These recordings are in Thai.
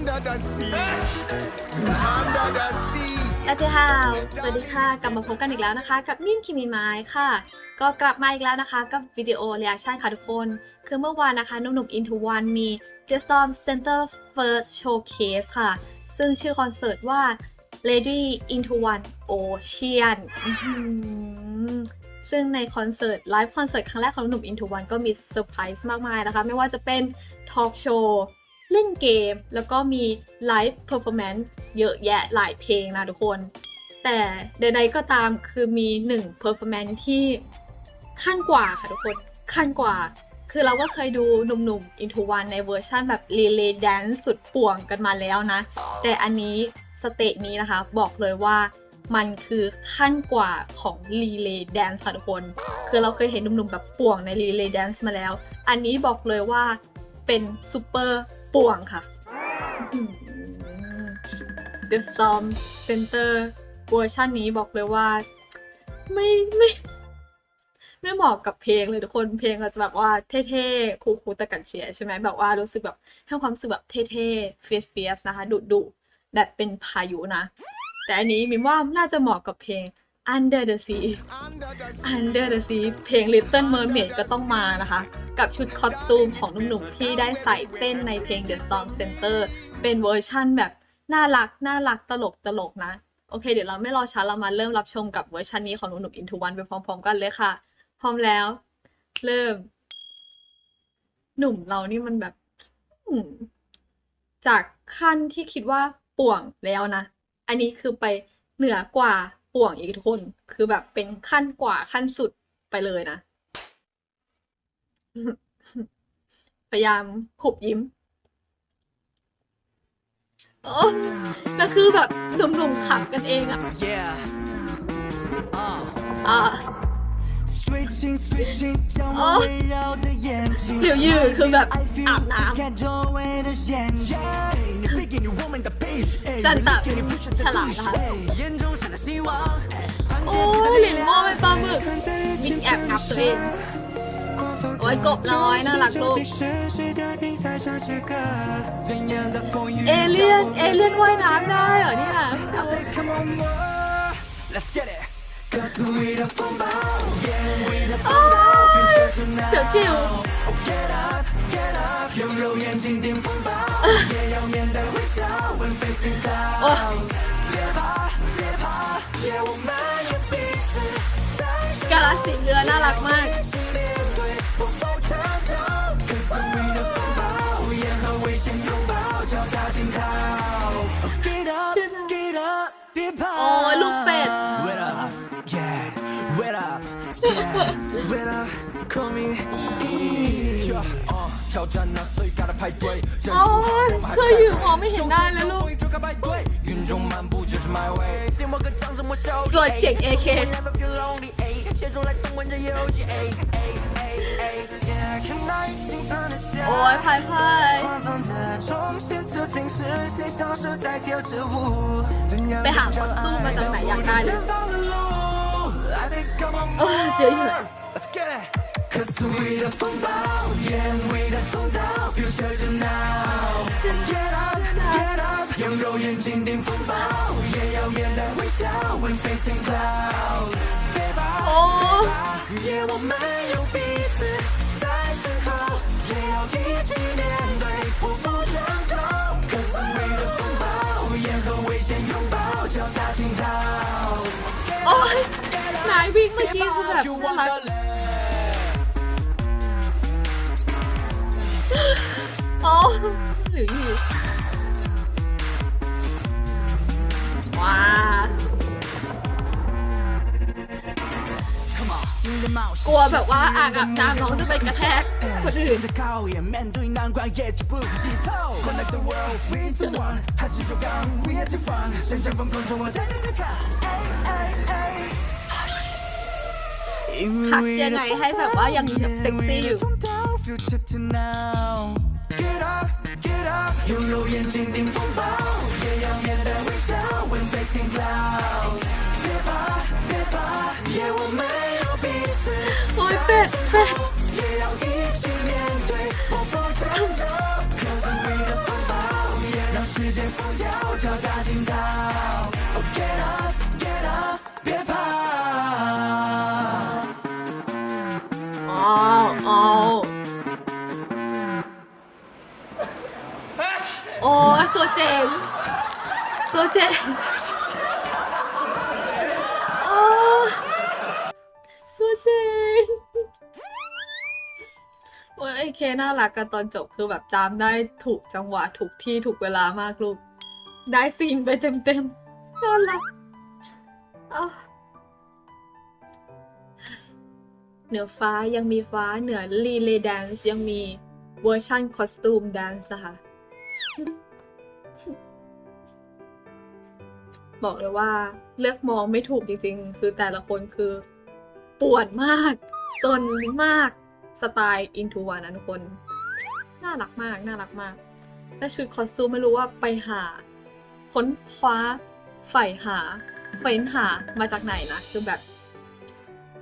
under the sea, under the sea. อาเจฮาวสวัสดีค่ะ กลับมาพบกันอีกแล้วนะคะ กับนิ่มคิมิไม้ค่ะ ก็กลับมาอีกแล้วนะคะ กับวิดีโอเรีแอคชั่นค่ะทุกคน คือเมื่อวานนะคะหนุ่มๆ Into One มี The Storm Center First Showcase ค่ะ ซึ่งชื่อคอนเสิร์ตว่า Lady Into One Ocean ซึ่งในคอนเสิร์ตไลฟ์คอนเสิร์ตครั้งแรกของหนุ่ม Into One ก็มีเซอร์ไพรส์มากมายนะคะ ไม่ว่าจะเป็นทอล์กโชว์ เล่นเกม แล้วก็มีไลฟ์เพอร์ฟอร์แมนซ์เยอะแยะหลายเพลงนะทุกคน แต่ใดๆก็ตามคือมีหนึ่งเพอร์ฟอร์แมนซ์ที่ขั้นกว่าค่ะทุกคนขั้นกว่า คือเราก็เคยดูหนุ่มๆ Into One ในเวอร์ชั่นแบบรีเลย์แดนซ์สุดป่วงกันมาแล้วนะ แต่อันนี้สเตจนี้นะคะ บอกเลยว่ามันคือขั้นกว่าของรีเลย์แดนซ์ค่ะทุกคน คือเราเคยเห็นหนุ่มๆ แบบป่วงในรีเลย์แดนซ์มาแล้ว อันนี้บอกเลยว่าเป็นซูเปอร์ ป่วงค่ะ The Storm Center เวอร์ชันนี้บอกเลยว่า ไม่ไม่ ไม่เหมาะกับเพลงเลยทุกคนเพลงก็จะแบบว่าเท่ๆคูลๆตะกันเชียใช่ไหมแบบว่ารู้สึกแบบให้ความรู้สึกแบบเท่ๆเฟียสๆนะคะดุดุแบบเป็นพายุนะ แต่อันนี้มิมว่าน่าจะเหมาะกับเพลง Under the Sea Under the sea. เพลง Little Mermaid ก็ต้องมานะคะ กับชุดคอสตูมของหนุ่มๆที่ได้ใส่เต้นในเพลง The Storm Center เป็นเวอร์ชั่นแบบน่ารักน่ารักตลกตลกนะ โอเค เดี๋ยวเราไม่รอช้าเรามาเริ่มรับชมกับเวอร์ชันนี้ของหนุ่มๆ Into One ไปพร้อมๆ กันเลยค่ะ พร้อมแล้ว เริ่ม หนุ่มเรานี่มันแบบจากขั้นที่คิดว่าป่วงแล้วนะ อันนี้คือไปเหนือกว่า ป่วงอีกทุกคน คือแบบเป็นขั้นกว่าขั้นสุดไปเลยนะ พยายามขุบยิ้มโอ้แล้วคือแบบหนุ่มๆขับกันเองอะ Yeah. Uh. อ่า อ๋อหลิวยือคือแบบอาบน้ำซันตับฉลาดนะคะโอ้หลินหม้อเป็ปลาหมึกมิกแอบงับตัวเองโอ้ยกบน้อยน่ารักลูกเอเลียนเอเลียนว่ายน้ำได้เหรอเนี่ย เสือจิ๋วโอ้กาลสีเรือน่ารักมาก 挑战那谁敢来排我？哦，这玉皇没想到来了。云中漫步就是 my way。做剑 AK。做剑 AK。我拍拍。被喊混都没得买羊奶了。哦油 let's 的风暴的，Future you now get up get up 用肉眼紧盯风暴也要面带微笑 when facing clouds 我们有彼此在身后也要一起面对不的风暴危险拥抱 นายวิ่งเมื่อกี้คือแบบน่ารักโอ้หรืออยู่ว้ากลัวแบบว่าอ่างอาบน้ำน้องจะไปกระแทกคนอื่น ทัก 为 ยังไงให้แบบว่ายังแบบเซ็กซี่อยู่ Future to now. Get up, get up，拥有眼睛顶风暴，也要面带微笑，when facing clouds。 เจ๋งโอ้โซเจ๋งโอ้ยไอเคน่ารักกันตอนจบคือแบบจำได้ถูกจังหวะถูกที่ถูกเวลามากลูก ได้ซีนไปเต็มๆน่ารักเหนือฟ้ายังมีฟ้าเหนือรีเลย์แดนซ์ยังมีเวอร์ชันคอสตูมแดนซ์นะคะ บอกเลยว่าเลือกมองไม่ถูกจริง ๆ คือแต่ละคนคือปวนมากซนมากสไตล์อินทูวานะทุกคน น่ารักมาก น่ารักมากและชุดคอสตูมไม่รู้ว่าไปหา ค้นคว้าใฝ่หาเฟ้นหามาจากไหนนะ คือแบบ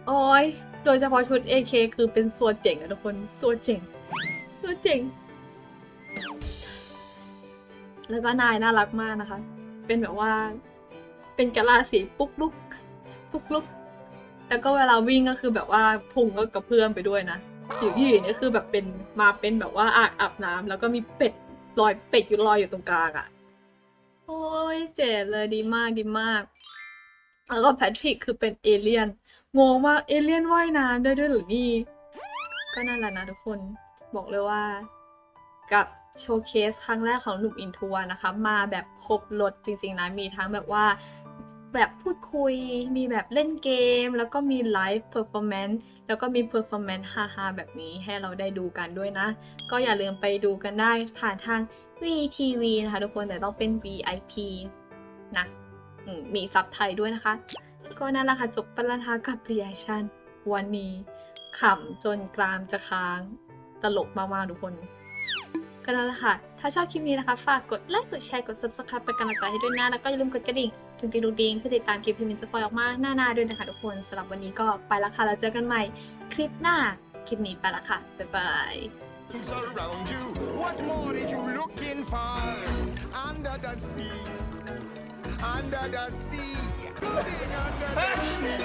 โอ้ยโดยเฉพาะชุด AK คือเป็นส่วนเจ๋งอะทุกคนส่วนเจ๋งส่วนเจ๋ง แล้วก็นายน่ารักมากนะคะ เป็นแบบว่า เป็นกะลาสีปุ๊กลุกปุ๊กลุก แล้วก็เวลาวิ่งก็คือแบบว่าพุงก็กระเพื่อมไปด้วยนะหยิบหยี่นี่คือแบบเป็นมาเป็นแบบว่าอ่างอาบน้ำแล้วก็มีเป็ดลอยเป็ดอยู่ลอยอยู่ตรงกลางอะโอ้ยเจ๋เลยดีมากดีมาก แล้วก็แพทริกคือเป็นเอเลี่ยนงงมากเอเลี่ยนว่ายน้ำได้ด้วยหรือนี่ ก็นั่นแหละนะทุกคนบอกเลยว่า กับโชว์เคสครั้งแรกของหนุ่มอินทัวนะคะ มาแบบครบรถจริงๆนะ มีทั้งแบบว่า แบบพูดคุย มีแบบเล่นเกม แล้วก็มีไลฟ์เพอร์ฟอร์แมนซ์แล้วก็มีเพอร์ฟอร์แมนซ์ฮาๆแบบนี้ให้เราได้ดูกันด้วยนะ ก็อย่าลืมไปดูกันได้ผ่านทาง VTV นะคะทุกคนแต่ต้องเป็น VIP นะมีซับไทยด้วยนะคะ ก็นั่นแหละค่ะจบปรันทากับ reaction วันนี้ขำจนกรามจะค้างตลกมากๆทุกคน ก็นั่นแหละค่ะ ถ้าชอบคลิปนี้นะคะ ฝากกดไลค์กดแชร์กด subscribe เป็นกำลังใจให้ด้วยนะ แล้วก็อย่าลืมกดกระดิ่งถึงตีดูดิงเพื่อติดตามคลิปที่มินจะปล่อยออกมาหน้าๆด้วยนะคะทุกคนสำหรับวันนี้ก็ไปละค่ะ แล้วเจอกันใหม่คลิปหน้า คลิปนี้ไปละค่ะ บ๊ายบาย Surround you. What more is you looking for? Under the sea. Under the sea. Under the sea.